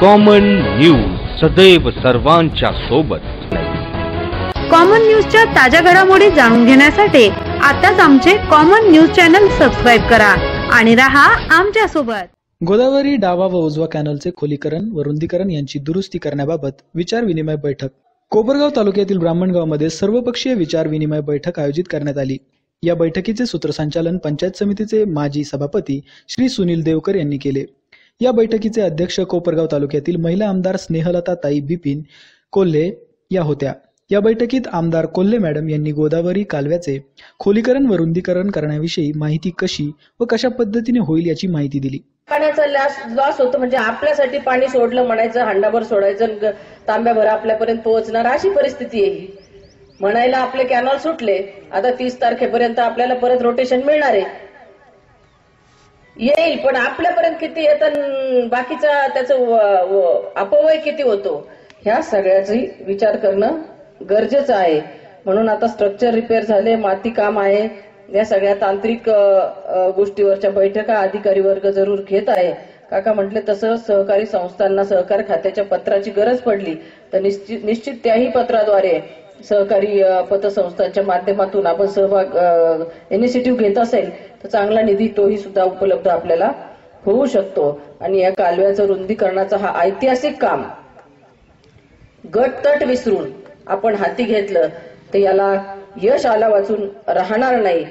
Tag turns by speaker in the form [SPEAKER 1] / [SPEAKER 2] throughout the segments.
[SPEAKER 1] Common news सदैव सर्वांच्या सोबत.
[SPEAKER 2] कॉमन न्यूजच्या ताज्या घडामोडी जाणून घेण्यासाठी आताच आमचे कॉमन न्यूज चॅनल सबस्क्राईब करा आणि रहा आमच्यासोबत.
[SPEAKER 3] गोदावरी डावा व उजवा कॅनलचे खोलीकरण व रुंदीकरण यांची दुरुस्ती करण्याबाबत विचार विनिमय बैठक. कोपरगाव तालुक्यातील ब्राह्मणगावमध्ये सर्वपक्षीय विचार विनिमय बैठक आयोजित करण्यात आली. या बैठकीचे सूत्रसंचालन पंचायत समितीचे माजी सभापती श्री सुनील देवकर यांनी केले. या बैठकीचे अध्यक्ष कोपरगाव तालुक्यातील महिला आमदार स्नेहलता ताई बिपिन कोल्हे या होत्या. या बैठकीत आमदार कोल्हे मॅडम यांनी गोदावरी कालव्याचे खोलीकरण व रुंदीकरण करण्याविषयी माहिती कशी व कशा पद्धतीने होईल याची माहिती दिली.
[SPEAKER 4] पाण्याचा लॉस लॉस होतो म्हणजे आपल्यासाठी पाणी सोडलं म्हणायचं हंडाभर सोडायचं तांब्याभर आपल्यापर्यंत पोहोचणार अशी परिस्थिती आहे म्हणायला आपले कॅनॉल सुटले आता तीस तारखेपर्यंत आपल्याला परत रोटेशन मिळणार आहे. येईल पण आपल्यापर्यंत किती येत बाकीचा त्याचं व- किती होतो? ह्या सगळ्याची विचार करणं गरजेचं आहे. म्हणून आता स्ट्रक्चर रिपेअर झाले माती काम आहे. या सगळ्या तांत्रिक गोष्टीवरच्या बैठका अधिकारी वर्ग जरूर घेत आहे. काका म्हटले तसं सहकारी संस्थांना सहकार खात्याच्या पत्राची गरज पडली तर निश्चित निश्चित त्याही पत्राद्वारे सहकारी पतसंस्थांच्या माध्यमातून आपण सहभाग इनिशिएटिव्ह घेत असेल तर चांगला निधी तोही सुद्धा उपलब्ध आपल्याला होऊ शकतो. आणि या कालव्याचं रुंदीकरणाचा हा ऐतिहासिक काम गट तट विसरून आपण हाती घेतलं तर याला यश आला वाचून राहणार नाही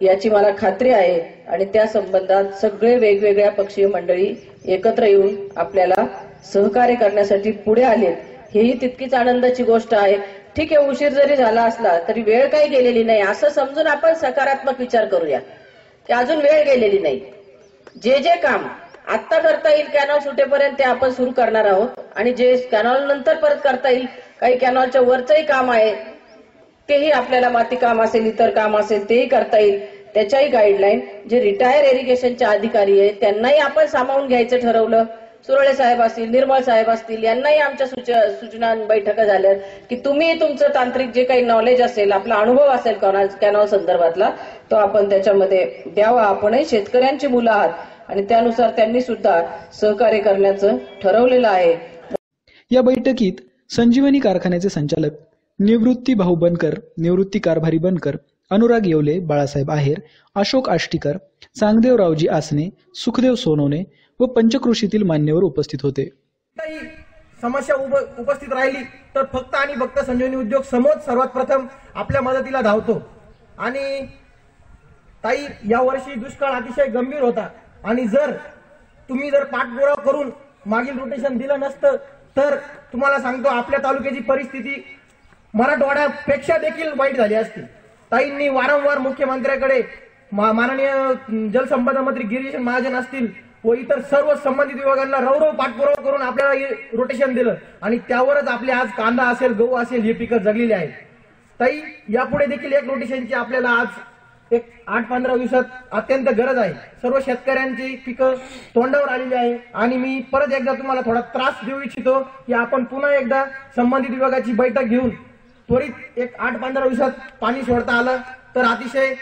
[SPEAKER 4] याची मला खात्री आहे. आणि त्या संबंधात सगळे वेगवेगळ्या पक्षीय मंडळी एकत्र येऊन आपल्याला सहकार्य करण्यासाठी पुढे आलेत. हेही तितकीच आनंदाची गोष्ट आहे. ठीक आहे उशीर जरी झाला असला तरी वेळ काही गेलेली नाही. असं समजून आपण सकारात्मक विचार करूया. की अजून वेळ गेलेली नाही. जे जे काम आत्ता करता येईल कॅनॉल सुटेपर्यंत ते आपण सुरू करणार आहोत. आणि जे कॅनॉल नंतर परत करता येईल काही कॅनॉलच्या वरचंही काम आहे तेही आपल्याला माती काम असेल इतर काम असेल तेही करता येईल. त्याच्याही गाईडलाईन जे रिटायर इरिगेशनचे अधिकारी आहेत त्यांनाही आपण सामावून घ्यायचं ठरवलं. सुरळे साहेब असतील निर्मळ साहेब असतील यांनाही आमच्या सूचना बैठका झाल्या की तुम्ही तुमचं तांत्रिक जे काही नॉलेज असेल आपला अनुभव असेल कॅनॉल संदर्भातला तो आपण त्याच्यामध्ये द्यावा. आपणही शेतकऱ्यांची मुलं आहात आणि त्यानुसार त्यांनी सुद्धा सहकार्य करण्याचं ठरवलेलं आहे.
[SPEAKER 3] या बैठकीत संजीवनी कारखान्याचे संचालक निवृत्ती भाऊ बनकर निवृत्ती कारभारी बनकर अनुराग येवले बाळासाहेब आहेर अशोक आष्टीकर सांगदेवरावजी आसने सुखदेव सोनवणे व पंचकृषीतील मान्यवर उपस्थित होते.
[SPEAKER 5] समस्या उप- उपस्थित राहिली तर फक्त आणि फक्त संजीवनी उद्योग समोर सर्वात प्रथम आपल्या मदतीला धावतो. आणि ताई या वर्षी दुष्काळ अतिशय गंभीर होता. आणि जर तुम्ही जर पाठपुरावा करून मागील रोटेशन दिलं नसतं तर तुम्हाला सांगतो आपल्या तालुक्याची परिस्थिती मराठवाड्यापेक्षा देखील वाईट झाली असती. ताईंनी वारंवार मुख्यमंत्र्याकडे मा- माननीय जलसंपदा मंत्री गिरीश महाजन असतील व इतर सर्व संबंधित विभागांना रवरव पाठपुरावा करून आपल्याला हे रोटेशन दिलं. आणि त्यावरच आपले आज कांदा असेल गहू असेल हे पिकं जगलेली आहेत. ताई यापुढे देखील एक रोटेशनची आपल्याला आज एक आठ पंधरा दिवसात अत्यंत गरज आहे. सर्व शेतकऱ्यांची पिकं तोंडावर आलेली आहे. आणि मी परत एकदा तुम्हाला थोडा त्रास देऊ इच्छितो की आपण पुन्हा एकदा संबंधित विभागाची बैठक घेऊन त्वरित एक आठ पंधरा दिवसात पाणी सोडता आलं तर अतिशय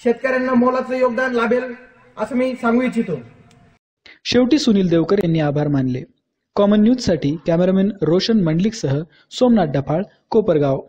[SPEAKER 5] शेतकऱ्यांना मोलाचं योगदान लाभेल असं मी सांगू इच्छितो.
[SPEAKER 3] शेवटी सुनील देवकर यांनी आभार मानले. कॉमन न्यूजसाठी कॅमेरामॅन रोशन मंडलिकसह सोमनाथ डफाळ कोपरगाव.